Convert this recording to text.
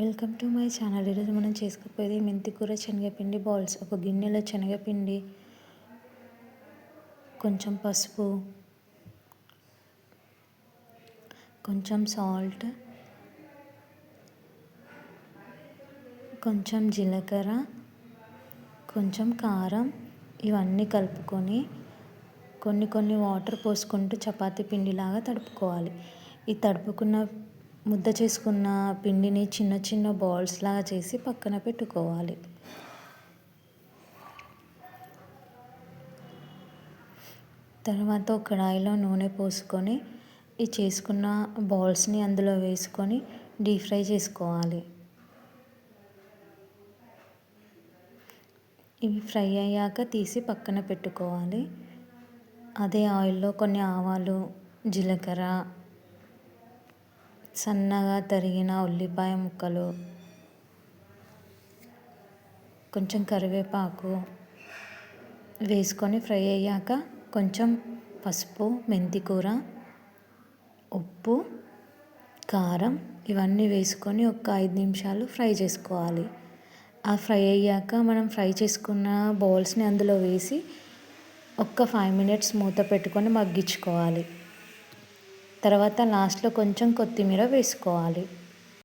Welcome to my channel. ఈరోజు మనం చేసుకుపోయేది మెంతి కూర శనగపిండి బాల్స్. ఒక గిన్నెలో శనగపిండి కొంచెం పసుపు కొంచెం సాల్ట్ కొంచెం జీలకర్ర కొంచెం కారం ఇవన్నీ కలుపుకొని కొన్ని కొన్ని వాటర్ పోసుకుంటూ చపాతీ పిండిలాగా తడుపుకోవాలి. ఈ తడుపుకున్న ముద్ద చేసుకున్న పిండిని చిన్న చిన్న బాల్స్ లాగా చేసి పక్కన పెట్టుకోవాలి. తర్వాత ఒక కడాయిలో నూనె పోసుకొని ఈ చేసుకున్న బాల్స్ని అందులో వేసుకొని డీప్ ఫ్రై చేసుకోవాలి. ఇవి ఫ్రై అయ్యాక తీసి పక్కన పెట్టుకోవాలి. అదే ఆయిల్లో కొన్ని ఆవాలు జీలకర్ర సన్నగా తరిగిన ఉల్లిపాయ ముక్కలు కొంచెం కరివేపాకు వేసుకొని ఫ్రై అయ్యాక కొంచెం పసుపు మెంతి కూర ఉప్పు కారం ఇవన్నీ వేసుకొని ఒక ఐదు నిమిషాలు ఫ్రై చేసుకోవాలి. ఆ ఫ్రై అయ్యాక మనం ఫ్రై చేసుకున్న బౌల్స్ని అందులో వేసి ఒక్క ఫైవ్ మినిట్స్ మూత పెట్టుకొని మగ్గించుకోవాలి. తర్వాత లాస్ట్లో కొంచెం కొత్తిమీర వేసుకోవాలి.